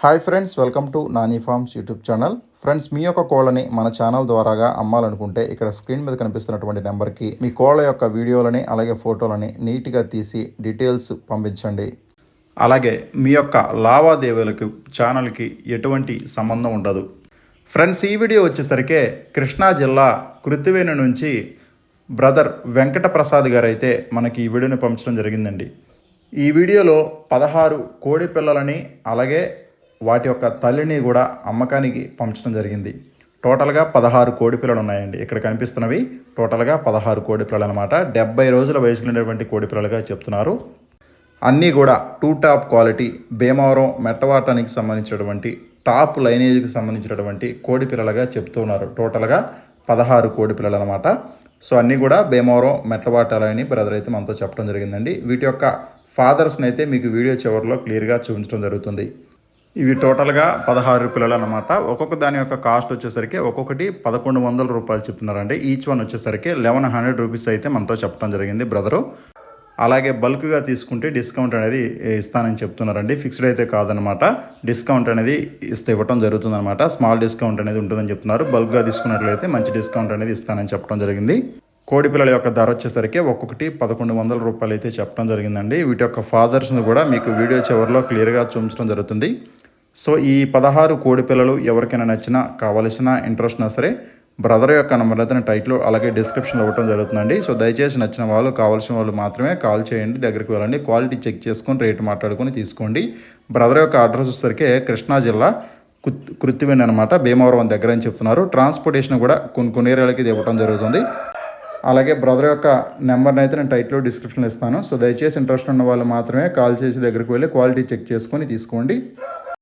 Hi friends welcome to Nani farms YouTube channel friends మీ యొక్క కోళ్ళని మన ఛానల్ ద్వారాగా అమ్మాలనుకుంటే ఇక్కడ స్క్రీన్ మీద కనిపిస్తున్నటువంటి నెంబర్కి మీ కోళ్ళ యొక్క వీడియోలని అలాగే ఫోటోలని నీట్గా తీసి డీటెయిల్స్ పంపించండి. అలాగే మీ యొక్క లావాదేవీలకు ఛానల్కి ఎటువంటి సంబంధం ఉండదు. ఫ్రెండ్స్ ఈ వీడియో వచ్చేసరికి కృష్ణా జిల్లా కృతివేణి నుంచి బ్రదర్ వెంకట ప్రసాద్ గారు అయితే మనకి ఈ వీడియోని పంపించడం జరిగిందండి. ఈ వీడియోలో పదహారు కోడి పిల్లలని అలాగే వాటి యొక్క తల్లిని కూడా అమ్మకానికి పంచడం జరిగింది. టోటల్గా పదహారు కోడి పిల్లలు ఉన్నాయండి. ఇక్కడ కనిపిస్తున్నవి టోటల్గా పదహారు కోడి పిల్లలు అనమాట డెబ్బై రోజుల వయసు ఉన్నటువంటి కోడి పిల్లలుగా చెప్తున్నారు. అన్నీ కూడా టూ టాప్ క్వాలిటీ భీమవరం మెట్టవాటానికి సంబంధించినటువంటి టాప్ లైనేజ్కి సంబంధించినటువంటి కోడి పిల్లలుగా చెప్తున్నారు. టోటల్గా పదహారు కోడి పిల్లలు అనమాట సో అన్నీ కూడా భీమవరం మెట్టవాటాలని బ్రదర్ అయితే మనతో చెప్పడం జరిగిందండి. వీటి యొక్క ఫాదర్స్ని అయితే మీకు వీడియో చివరిలో క్లియర్గా చూపించడం జరుగుతుంది. ఇవి టోటల్గా పదహారు పిల్లలు అనమాట ఒక్కొక్క దాని యొక్క కాస్ట్ వచ్చేసరికి ఒక్కొక్కటి పదకొండు వందల రూపాయలు చెప్తున్నారండి. ఈచ్ వన్ వచ్చేసరికి లెవెన్ హండ్రెడ్ రూపీస్ అయితే మనతో చెప్పడం జరిగింది బ్రదరు. అలాగే బల్క్గా తీసుకుంటే డిస్కౌంట్ అనేది ఇస్తానని చెప్తున్నారండి. ఫిక్స్డ్ అయితే కాదనమాట. డిస్కౌంట్ అనేది ఇస్తే ఇవ్వటం జరుగుతుందన్నమాట స్మాల్ డిస్కౌంట్ అనేది ఉంటుందని చెప్తున్నారు. బల్క్గా తీసుకున్నట్లయితే మంచి డిస్కౌంట్ అనేది ఇస్తానని చెప్పడం జరిగింది. కోడి పిల్లల యొక్క ధర వచ్చేసరికి ఒక్కొక్కటి పదకొండు వందల రూపాయలు అయితే చెప్పడం జరిగిందండి. వీటి యొక్క ఫాదర్స్ని కూడా మీకు వీడియో చివరిలో క్లియర్గా చూపించడం జరుగుతుంది. సో ఈ పదహారు కోడి పిల్లలు ఎవరికైనా నచ్చినా కావలసిన ఇంట్రెస్ట్ ఉన్నా సరే బ్రదర్ యొక్క నెంబర్ అయితే టైట్లో అలాగే డిస్క్రిప్షన్లో ఇవ్వడం జరుగుతుందండి. సో దయచేసి నచ్చిన వాళ్ళు కావాల్సిన వాళ్ళు మాత్రమే కాల్ చేయండి దగ్గరికి వెళ్ళండి క్వాలిటీ చెక్ చేసుకొని రేటు మాట్లాడుకొని తీసుకోండి. బ్రదర్ యొక్క అడ్రస్ వచ్చేసరికి కృష్ణా జిల్లా కుత్ కృత్తివేణి అనమాట భీమవరం దగ్గర అని చెప్తున్నారు. ట్రాన్స్పోర్టేషన్ కూడా కొన్ని కొన్ని ఏరియాలకి ఇది ఇవ్వడం జరుగుతుంది. అలాగే బ్రదర్ యొక్క నెంబర్ని అయితే నేను టైట్లో డిస్క్రిప్షన్లో ఇస్తాను. సో దయచేసి ఇంట్రెస్ట్ ఉన్న వాళ్ళు మాత్రమే కాల్ చేసి దగ్గరికి వెళ్ళి క్వాలిటీ చెక్ చేసుకొని తీసుకోండి.